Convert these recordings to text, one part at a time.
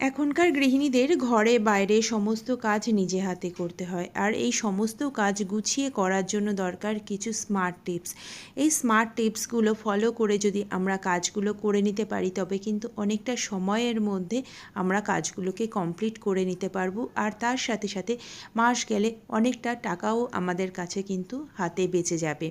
এখনকার গৃহিণীদের ঘরে, বাইরে সমস্ত কাজ নিজে হাতে করতে হয়। আর এই সমস্ত কাজ গুছিয়ে করার জন্য দরকার কিছু স্মার্ট টিপস এই স্মার্ট টিপসগুলো ফলো করে যদি আমরা কাজগুলো করে নিতে পারি, তবে কিন্তু অনেকটা সময়ের মধ্যে আমরা কাজগুলোকে কমপ্লিট করে নিতে পারব। আর তার সাথে সাথে মাস গেলে অনেকটা টাকাও আমাদের কাছে কিন্তু হাতে বেঁচে যাবে।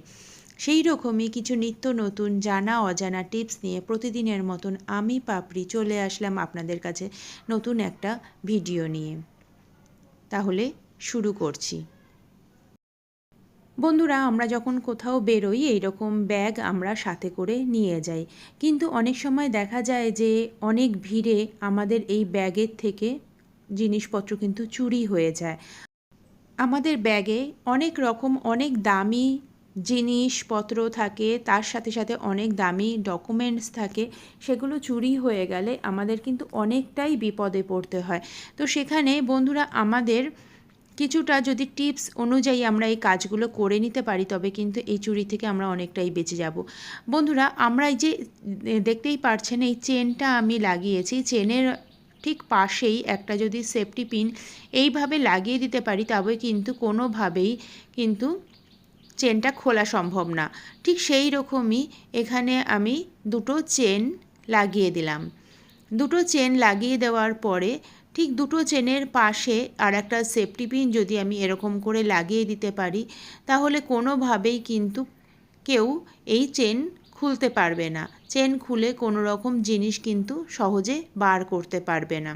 সেই রকমই কিছু নিত্য নতুন জানা, অজানা টিপস নিয়ে প্রতিদিনের মতন আমি পাপড়ি চলে আসলাম আপনাদের কাছে নতুন একটা ভিডিও নিয়ে। তাহলে শুরু করছি। বন্ধুরা, আমরা যখন কোথাও বেরোই, এইরকম ব্যাগ আমরা সাথে করে নিয়ে যাই। কিন্তু অনেক সময় দেখা যায় যে, অনেক ভিড়ে আমাদের এই ব্যাগের থেকে জিনিসপত্র কিন্তু চুরি হয়ে যায়। আমাদের ব্যাগে অনেক রকম, অনেক দামি জিনিসপত্র থাকে, তার সাথে সাথে অনেক দামি ডকুমেন্টস থাকে, সেগুলো চুরি হয়ে গেলে আমাদের কিন্তু অনেকটাই বিপদে পড়তে হয়। তো সেখানে বন্ধুরা, আমাদের কিছুটা যদি টিপস অনুযায়ী আমরা এই কাজগুলো করে নিতে পারি, তবে কিন্তু এই চুরি থেকে আমরা অনেকটাই বেঁচে যাব। বন্ধুরা, আমরা এই যে দেখতেই পারছেন, এই চেনটা আমি লাগিয়েছি। চেনের ঠিক পাশেই একটা যদি সেফটি পিন এইভাবে লাগিয়ে দিতে পারি, তবে কিন্তু কোনোভাবেই কিন্তু চেনটা খোলা সম্ভব না। ঠিক সেই রকমই এখানে আমি দুটো চেন লাগিয়ে দিলাম। দুটো চেন লাগিয়ে দেওয়ার পরে ঠিক দুটো চেনের পাশে আর একটা সেফটি পিন যদি আমি এরকম করে লাগিয়ে দিতে পারি, তাহলে কোনোভাবেই কিন্তু কেউ এই চেন খুলতে পারবে না। চেন খুলে কোনো রকম জিনিস কিন্তু সহজে বার করতে পারবে না।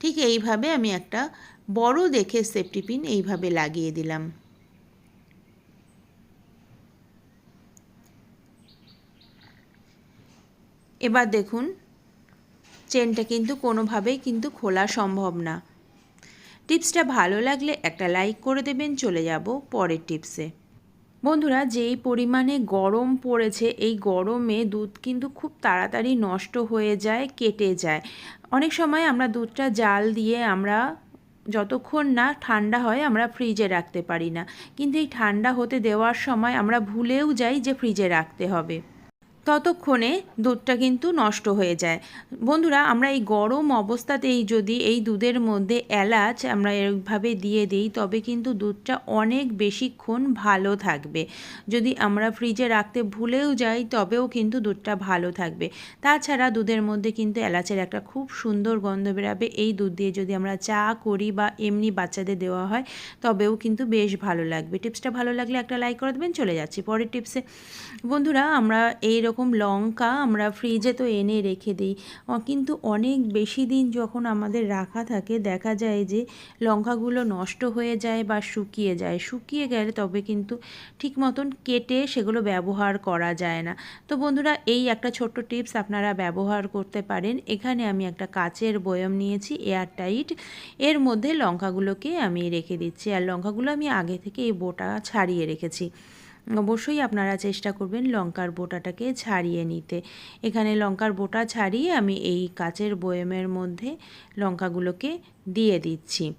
ঠিক এইভাবে আমি একটা বড় দেখে সেফটি পিন এইভাবে লাগিয়ে দিলাম। এবার দেখুন, চেনটা কিন্তু কোনোভাবেই কিন্তু খোলা সম্ভব না। টিপসটা ভালো লাগলে একটা লাইক করে দেবেন, চলে যাব পরের টিপসে। বন্ধুরা, যেই পরিমাণে গরম পড়েছে, এই গরমে দুধ কিন্তু খুব তাড়াতাড়ি নষ্ট হয়ে যায়, কেটে যায়। অনেক সময় আমরা দুধটা জাল দিয়ে আমরা যতক্ষণ না ঠান্ডা হয়, আমরা ফ্রিজে রাখতে পারি না। কিন্তু এই ঠান্ডা হতে দেওয়ার সময় আমরা ভুলেও যাই যে ফ্রিজে রাখতে হবে। ততক্ষণে দুধটা কিন্তু নষ্ট হয়ে যায়। বন্ধুরা, আমরা এই গরম অবস্থাতেই যদি এই দুধের মধ্যে এলাচ আমরা এভাবে দিয়ে দিই, তবে কিন্তু দুধটা অনেক বেশিক্ষণ ভালো থাকবে। যদি আমরা ফ্রিজে রাখতে ভুলেও যাই, তবেও কিন্তু দুধটা ভালো থাকবে। তাছাড়া দুধের মধ্যে কিন্তু এলাচের একটা খুব সুন্দর গন্ধ বেরাবে। এই দুধ দিয়ে যদি আমরা চা করি বা এমনি বাচ্চাদের দেওয়া হয়, তবেও কিন্তু বেশ ভালো লাগবে। টিপসটা ভালো লাগলে একটা লাইক করে দেবেন। চলে যাচ্ছি পরের টিপসে। বন্ধুরা, আমরা এইরকম রকম লঙ্কা আমরা ফ্রিজে তো এনে রেখে দিই কিন্তু অনেক বেশি দিন যখন আমাদের রাখা থাকে, দেখা যায় যে লঙ্কাগুলো নষ্ট হয়ে যায় বা শুকিয়ে যায়। শুকিয়ে গেলে তবে কিন্তু ঠিক মতন কেটে সেগুলো ব্যবহার করা যায় না। তো বন্ধুরা, এই একটা ছোট্ট টিপস আপনারা ব্যবহার করতে পারেন। এখানে আমি একটা কাচের বয়ম নিয়েছি এয়ার টাইট এর মধ্যে লঙ্কাগুলোকে আমি রেখে দিচ্ছি। আর লঙ্কাগুলো আমি আগে থেকে এই বোটা ছাড়িয়ে রেখেছি। অবশ্যই আপনারা চেষ্টা করবেন লঙ্কার বোটাটাকে ছাড়িয়ে নিতে। এখানে লঙ্কার বোটা ছাড়িয়ে আমি এই কাচের বয়েমের মধ্যে লঙ্কাগুলোকে দিয়ে দিচ্ছি।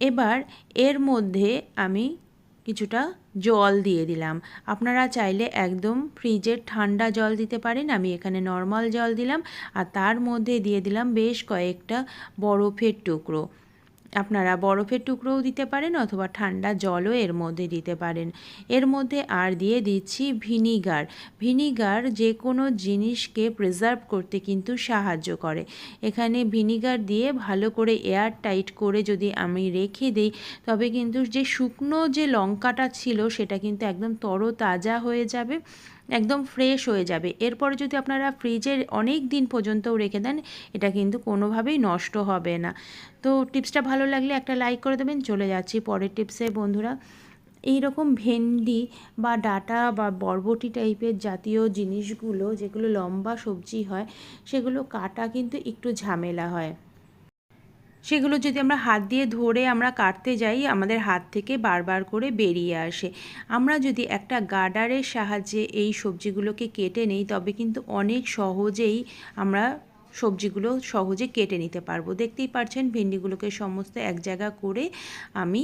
এবার এর মধ্যে আমি কিছুটা জল দিয়ে দিলাম। আপনারা চাইলে একদম ফ্রিজের ঠান্ডা জল দিতে পারেন, আমি এখানে নর্মাল জল দিলাম। আর তার মধ্যে দিয়ে দিলাম বেশ কয়েকটা বরফের টুকরো। আপনারা বরফের টুকরোও দিতে পারেন অথবা ঠান্ডা জলও এর মধ্যে দিতে পারেন। এর মধ্যে আর দিয়ে দিচ্ছি ভিনিগার। ভিনিগার যে কোনো জিনিসকে প্রিজার্ভ করতে কিন্তু সাহায্য করে। এখানে ভিনিগার দিয়ে ভালো করে এয়ার টাইট করে যদি আমি রেখে দিই, তবে কিন্তু যে শুকনো যে লঙ্কাটা ছিল সেটা কিন্তু একদম তরতাজা হয়ে যাবে। একদম ফ্রেশ হয়ে যাবে। এরপরে যদি আপনারা ফ্রিজের অনেক দিন পর্যন্তও রেখে দেন, এটা কিন্তু কোনোভাবেই নষ্ট হবে না। তো টিপসটা ভালো লাগলে একটা লাইক করে দেবেন। চলে যাচ্ছি পরের টিপসে বন্ধুরা। এই রকম ভেন্ডি বা ডাটা বা বরবটি টাইপের জাতীয় জিনিসগুলো, যেগুলো লম্বা সবজি হয়, সেগুলো কাটা কিন্তু একটু ঝামেলা হয়। সেগুলো যদি আমরা হাত দিয়ে ধরে আমরা কাটতে যাই, আমাদের হাত থেকে বারবার করে বেরিয়ে আসে। আমরা যদি একটা গার্ডারের সাহায্যে এই সবজিগুলোকে কেটে নেই, তবে কিন্তু অনেক সহজেই আমরা সবজিগুলো সহজে কেটে নিতে পারব। দেখতেই পাচ্ছেন ভেন্ডিগুলোকে সমস্ত এক জায়গা করে আমি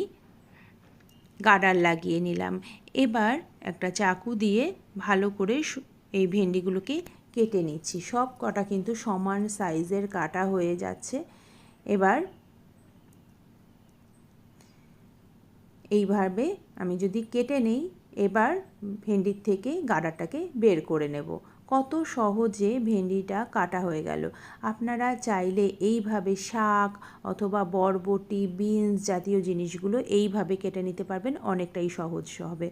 গার্ডার লাগিয়ে নিলাম। এবার একটা চাকু দিয়ে ভালো করে এই ভেন্ডিগুলোকে কেটে নিচ্ছি। সব কটা কিন্তু সমান সাইজের কাটা হয়ে যাচ্ছে। এবার এইভাবে আমি যদি কেটে নেই, এবার ভেন্ডির থেকে গাডাটাকে বের করে নেব। কত সহজে ভেন্ডিটা কাটা হয়ে গেল। আপনারা চাইলে এইভাবে শাক অথবা বরবটি, বিনস জাতীয় জিনিসগুলো এইভাবে কেটে নিতে পারবেন, অনেকটাই সহজ হবে।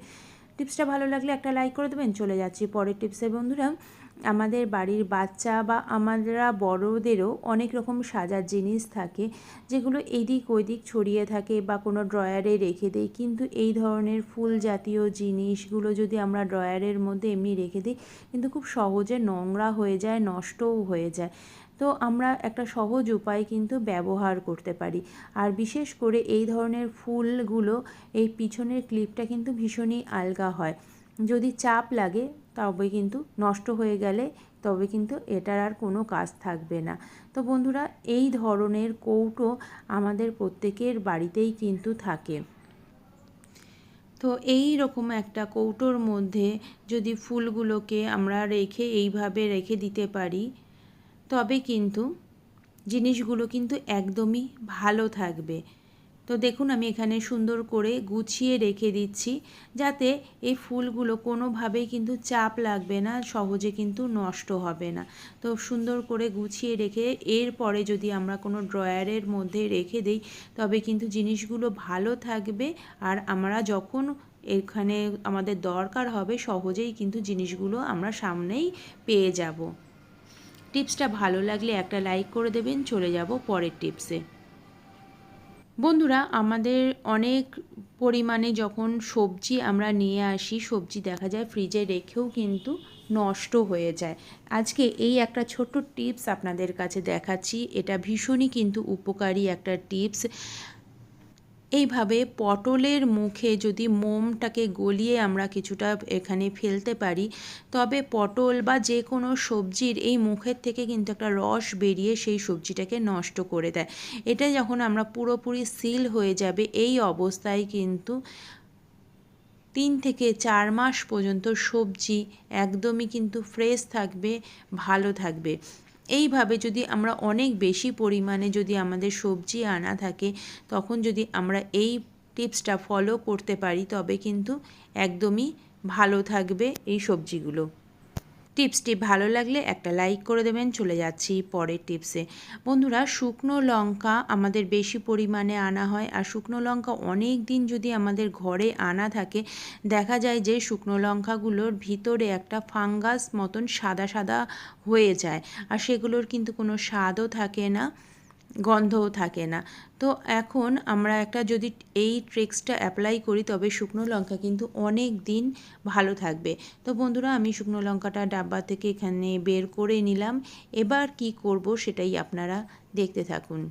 টিপসটা ভালো লাগলে একটা লাইক করে দেবেন। চলে যাচ্ছি পরের টিপসে। বন্ধুরা আমাদের বাড়ির বাচ্চা বা আমরা বড়দেরও অনেক রকম সাজার জিনিস থাকে, যেগুলো এদিক ওইদিক ছড়িয়ে থাকে বা কোনো ড্রয়ারে রেখে দেই। কিন্তু এই ধরনের ফুল জাতীয় জিনিসগুলো যদি আমরা ড্রয়ারের মধ্যে এমনি রেখে দিই, কিন্তু খুব সহজে নোংরা হয়ে যায়, নষ্টও হয়ে যায়। তো আমরা একটা সহজ উপায় কিন্তু ব্যবহার করতে পারি। আর বিশেষ করে এই ধরনের ফুলগুলো, এই পিছনের ক্লিপটা কিন্তু ভীষণই আলগা হয়। যদি চাপ লাগে তবে কিন্তু নষ্ট হয়ে গেলে তবে কিন্তু এটার আর কোনো কাজ থাকবে না। তো বন্ধুরা, এই ধরনের কৌটো আমাদের প্রত্যেকের বাড়িতেই কিন্তু থাকে। তো এই রকম একটা কৌটোর মধ্যে যদি ফুলগুলোকে আমরা রেখে এইভাবে রেখে দিতে পারি, তবে কিন্তু জিনিসগুলো কিন্তু একদমই ভালো থাকবে। তো দেখুন, আমি এখানে সুন্দর করে গুছিয়ে রেখে দিচ্ছি যাতে এই ফুলগুলো কোনোভাবেই কিন্তু চাপ লাগবে না, সহজে কিন্তু নষ্ট হবে না। তো সুন্দর করে গুছিয়ে রেখে, এরপরে যদি আমরা কোনো ড্রয়ারের মধ্যে রেখে দিই, তবে কিন্তু জিনিসগুলো ভালো থাকবে আর আমরা যখন এখানে আমাদের দরকার হবে, সহজেই কিন্তু জিনিসগুলো আমরা সামনেই পেয়ে যাব। টিপসটা ভালো লাগলে একটা লাইক করে দেবেন, চলে যাব পরের টিপসে। বন্ধুরা, আমাদের অনেক পরিমাণে যখন সবজি আমরা নিয়ে আসি, সবজি দেখা যায় ফ্রিজে রেখেও কিন্তু নষ্ট হয়ে যায়। আজকে এই একটা ছোট্ট টিপস আপনাদের কাছে দেখাচ্ছি। এটা ভীষণই কিন্তু উপকারী একটা টিপস। এইভাবে পটলের মুখে যদি মোমটাকে গলিয়ে আমরা কিছুটা এখানে ফেলতে পারি, তবে পটল বা যে কোনো সবজির এই মুখের থেকে কিন্তু একটা রস বেরিয়ে সেই সবজিটাকে নষ্ট করে দেয়। এটা যখন আমরা পুরোপুরি সিল হয়ে যাবে, এই অবস্থায় কিন্তু তিন থেকে চার মাস পর্যন্ত সবজি একদমই কিন্তু ফ্রেশ থাকবে, ভালো থাকবে। এইভাবে যদি আমরা অনেক বেশি পরিমাণে যদি আমাদের সবজি আনা থাকে, তখন যদি আমরা এই টিপসটা ফলো করতে পারি, তবে কিন্তু একদমই ভালো থাকবে এই সবজিগুলো। টিপসটি ভালো লাগলে একটা লাইক করে দেবেন, চলে যাচ্ছি পরের টিপসে। বন্ধুরা, শুকনো লঙ্কা আমাদের বেশি পরিমাণে আনা হয়, আর শুকনো লঙ্কা অনেক দিন যদি আমাদের ঘরে আনা থাকে, দেখা যায় যে শুকনো লঙ্কাগুলোর ভিতরে একটা ফাঙ্গাস মতন সাদা সাদা হয়ে যায়, আর সেগুলোর কিন্তু কোনো স্বাদও থাকে না। গন্ধও থাকে না। তো এখন আমরা একটা যদি এই ট্রিক্সটা অ্যাপ্লাই করি, তবে শুকনো লঙ্কা কিন্তু অনেক দিন ভালো থাকবে। তো বন্ধুরা, আমি শুকনো লঙ্কাটা ডাব্বা থেকে এখানে বের করে নিলাম। এবার কি করব সেটাই আপনারা দেখতে থাকুন।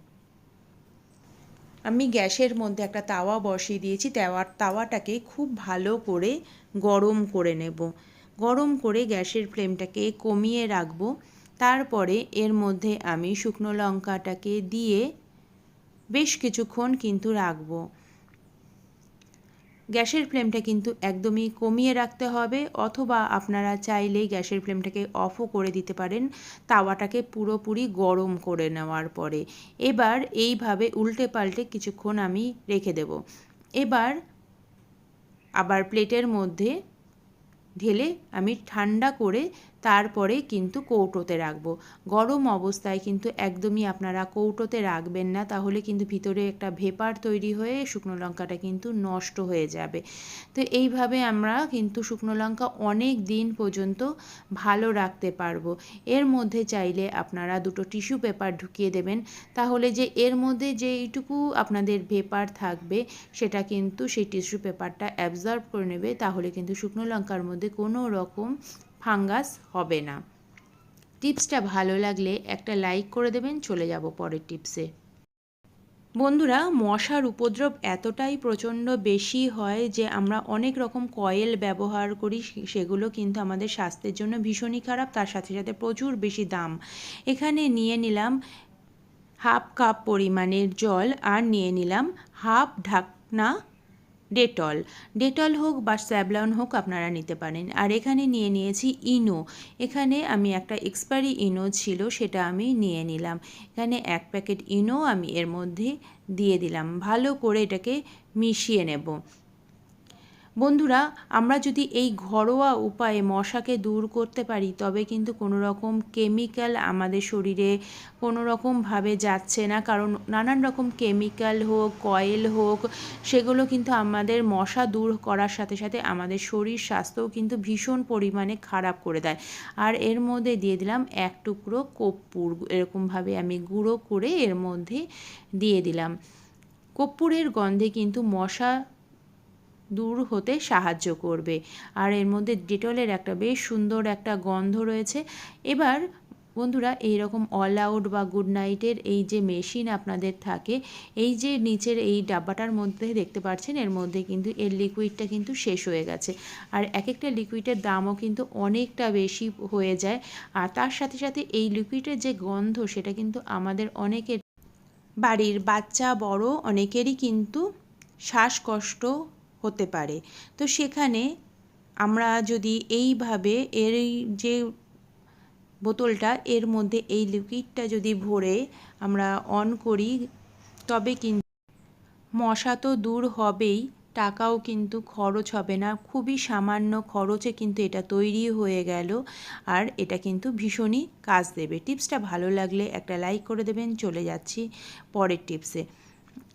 আমি গ্যাসের মধ্যে একটা তাওয়া বসিয়ে দিয়েছি। তাওয়ার তাওয়াটাকে খুব ভালো করে গরম করে নেব। গরম করে গ্যাসের ফ্লেমটাকে কমিয়ে রাখব। তারপরে এর মধ্যে আমি শুকনো লঙ্কাটাকে দিয়ে বেশ কিছুক্ষণ কিন্তু রাখব। গ্যাসের ফ্লেমটা কিন্তু একদমই কমিয়ে রাখতে হবে অথবা আপনারা চাইলে গ্যাসের ফ্লেমটাকে অফও করে দিতে পারেন তাওয়াটাকে পুরোপুরি গরম করে নেওয়ার পরে। এবার এইভাবে উল্টে পাল্টে কিছুক্ষণ আমি রেখে দেব। এবার আবার প্লেটের মধ্যে ঢেলে আমি ঠান্ডা করে তারপরে কিন্তু কৌটোতে রাখব। গরম অবস্থায় কিন্তু একদমই আপনারা কৌটোতে রাখবেন না, তাহলে কিন্তু ভিতরে একটা ভেপার তৈরি হয়ে শুকনো লঙ্কাটা কিন্তু নষ্ট হয়ে যাবে। তো এইভাবে আমরা কিন্তু শুকনো লঙ্কা অনেক দিন পর্যন্ত ভালো রাখতে পারব। এর মধ্যে চাইলে আপনারা দুটো টিস্যু পেপার ঢুকিয়ে দেবেন, তাহলে যে এর মধ্যে যে এইটুকু আপনাদের ভেপার থাকবে, সেটা কিন্তু সেই টিস্যু পেপারটা অ্যাবজর্ব করে নেবে, তাহলে কিন্তু শুকনো লঙ্কার মধ্যে কোনো রকম ফাঙ্গাস হবে না। টিপসটা ভালো লাগলে একটা লাইক করে দেবেন, চলে যাব পরের টিপসে। বন্ধুরা, মশার উপদ্রব এতটাই প্রচণ্ড বেশি হয় যে আমরা অনেক রকম কয়েল ব্যবহার করি সেগুলো কিন্তু আমাদের স্বাস্থ্যের জন্য ভীষণই খারাপ, তার সাথে সাথে প্রচুর বেশি দাম। এখানে নিয়ে নিলাম হাফ কাপ পরিমাণের জল আর নিয়ে নিলাম হাফ ঢাকনা ডেটল। ডেটল হোক বা স্যাবলন হোক আপনারা নিতে পারেন। আর এখানে নিয়ে নিয়েছি ইনো। এখানে আমি একটা এক্সপায়ারি ইনো ছিল, সেটা আমি নিয়ে নিলাম। এখানে এক প্যাকেট ইনো আমি এর মধ্যে দিয়ে দিলাম। ভালো করে এটাকে মিশিয়ে নেব। বন্ধুরা, আমরা যদি এই ঘরোয়া উপায়ে মশাকে দূর করতে পারি, তবে কিন্তু কোনো রকম কেমিক্যাল আমাদের শরীরে কোনো রকমভাবে যাচ্ছে না। কারণ নানান রকম কেমিক্যাল হোক, কয়েল হোক, সেগুলো কিন্তু আমাদের মশা দূর করার সাথে সাথে আমাদের শরীর স্বাস্থ্যও কিন্তু ভীষণ পরিমাণে খারাপ করে দেয়। আর এর মধ্যে দিয়ে দিলাম এক টুকরো কর্পূর, এরকমভাবে আমি গুঁড়ো করে এর মধ্যে দিয়ে দিলাম। কর্পূরের গন্ধে কিন্তু মশা দূর হতে সাহায্য করবে। আর এর মধ্যে ডেটলের একটা বেশ সুন্দর একটা গন্ধ রয়েছে। এবার বন্ধুরা এই রকম অল আউট বা গুড নাইটের এই যে মেশিন আপনাদের থাকে, এই যে নিচের এই ডাব্বাটার মধ্যে দেখতে পাচ্ছেন, এর মধ্যে কিন্তু এর লিকুইডটা কিন্তু শেষ হয়ে গেছে। আর এক একটা লিকুইডের দামও কিন্তু অনেকটা বেশি হয়ে যায়। আর তার সাথে সাথে এই লিকুইডের যে গন্ধ, সেটা কিন্তু আমাদের অনেকের বাড়ির বাচ্চা, বড় অনেকেরই কিন্তু শ্বাসকষ্ট হতে পারে। তো সেখানে আমরা যদি এইভাবে এর যে বোতলটা, এর মধ্যে এই লিকুইডটা যদি ভরে আমরা অন করি, তবে কিন্তু মশা তো দূর হবেই, টাকাও কিন্তু খরচ হবে না। খুবই সামান্য খরচে কিন্তু এটা তৈরি হয়ে গেল। আর এটা কিন্তু ভীষণই কাজ দেবে। টিপসটা ভালো লাগলে একটা লাইক করে দেবেন। চলে যাচ্ছি পরের টিপসে।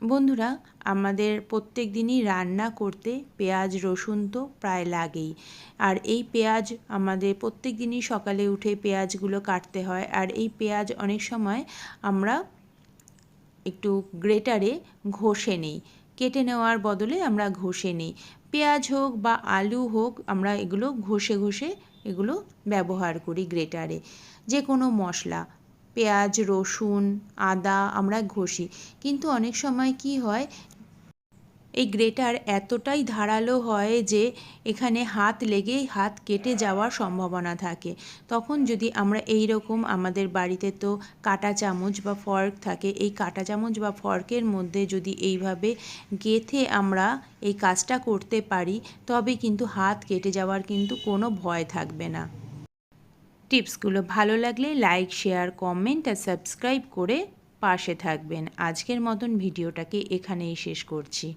বন্ধুরা, আমাদের প্রত্যেক দিনই রান্না করতে পেঁয়াজ, রসুন তো প্রায় লাগেই। আর এই পেঁয়াজ আমাদের প্রত্যেক দিনই সকালে উঠে পেঁয়াজগুলো কাটতে হয়। আর এই পেঁয়াজ অনেক সময় আমরা একটু গ্রেটারে ঘষে নিই। কেটে নেওয়ার বদলে আমরা ঘষে নিই। পেঁয়াজ হোক বা আলু হোক, আমরা এগুলো ঘষে ঘষে এগুলো ব্যবহার করি গ্রেটারে। যে কোনো মশলা। পেঁয়াজ, রসুন, আদা আমরা ঘষি। কিন্তু অনেক সময় কি হয়, এই গ্রেটার এতটাই ধারালো হয় যে এখানে হাত লেগেই হাত কেটে যাওয়ার সম্ভাবনা থাকে। তখন যদি আমরা এই রকম আমাদের বাড়িতে তো কাটা চামচ বা ফর্ক থাকে, এই কাটা চামচ বা ফর্কের মধ্যে যদি এইভাবে গেথে আমরা এই কাজটা করতে পারি, তবে কিন্তু হাত কেটে যাওয়ার কিন্তু কোনো ভয় থাকবে না। টিপসগুলো ভালো লাগলে লাইক, শেয়ার, কমেন্ট আর সাবস্ক্রাইব করে পাশে থাকবেন। আজকের মতন ভিডিওটাকে এখানেই শেষ করছি।